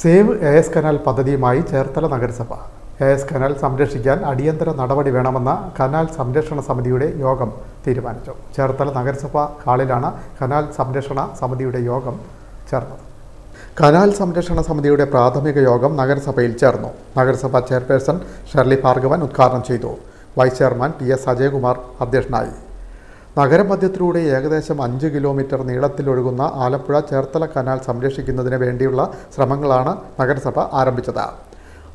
Save A S canal പദ്ധതിയുമായി ചേർത്തല നഗരസഭ. A S canal സംരക്ഷിക്കാൻ അടിയന്തര നടപടി വേണമെന്ന കനാൽ സംരക്ഷണ സമിതിയുടെ യോഗം തീരുമാനിച്ചു. ചേർത്തല നഗരസഭ ഹാളിലാണ് കനാൽ സംരക്ഷണ സമിതിയുടെ യോഗം ചേർന്നത്. കനാൽ സംരക്ഷണ സമിതിയുടെ പ്രാഥമിക യോഗം നഗരസഭയിൽ ചേർന്നു. നഗരസഭ ചെയർപേഴ്സൺ ഷെർലി ഭാർഗവൻ ഉദ്ഘാടനം ചെയ്തു. Vice chairman T S Ajayakumar അധ്യക്ഷനായി. നഗരമധ്യത്തിലൂടെ ഏകദേശം അഞ്ച് കിലോമീറ്റർ നീളത്തിലൊഴുകുന്ന ആലപ്പുഴ ചേർത്തല കനാൽ സംരക്ഷിക്കുന്നതിന് വേണ്ടിയുള്ള ശ്രമങ്ങളാണ് നഗരസഭ ആരംഭിച്ചത്.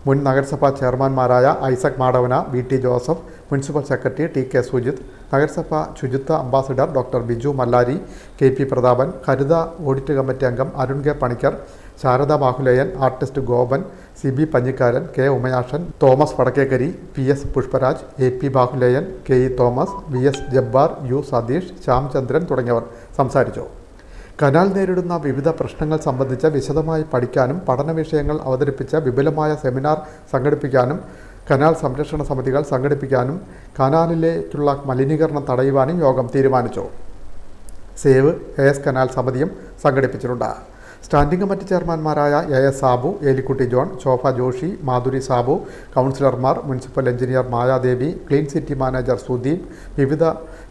മുൻ നഗരസഭാ ചെയർമാൻമാരായ Isaac Madavana V T Joseph municipal secretary T K Sujith നഗരസഭ ശുചിത്വ ambassador doctor Biju Mallari K P Prathapan ഹരിത ഓഡിറ്റ് കമ്മിറ്റി അംഗം Arun K Panicker Sharada Bahuleyan artist Gopan C B Panjikaran K Umayashan Thomas Vadakkekari P S Pushparaj A P Bahuleyan K E Thomas V S Jabbar U Satheesh Shyamchandran തുടങ്ങിയവർ സംസാരിച്ചു. Canal നേരിടുന്ന വിവിധ പ്രശ്നങ്ങൾ സംബന്ധിച്ച് വിശദമായി പഠിക്കാനും പഠന വിഷയങ്ങൾ അവതരിപ്പിച്ച വിപുലമായ സെമിനാർ സംഘടിപ്പിക്കാനും കനാൽ സംരക്ഷണ സമിതികൾ സംഘടിപ്പിക്കാനും കനാലിലേക്കുള്ള മലിനീകരണം തടയുവാനും യോഗം തീരുമാനിച്ചു. സേവ് എ എസ് കനാൽ സമിതിയും സംഘടിപ്പിച്ചിട്ടുണ്ട്. Standing committee ചെയർമാൻമാരായ A S Sabu Elikutty John Shobha Joshy Madhuri Sabu കൗൺസിലർമാർ municipal engineer Mayadevi clean city manager Sudeep വിവിധ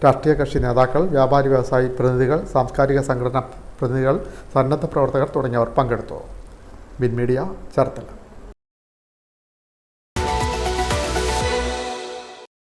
രാഷ്ട്രീയ കക്ഷി നേതാക്കൾ വ്യാപാരി വ്യവസായി പ്രതിനിധികൾ സാംസ്കാരിക സംഘടനാ പ്രതിനിധികൾ സന്നദ്ധ പ്രവർത്തകർ തുടങ്ങിയവർ പങ്കെടുത്തു. Bin media Cherthala.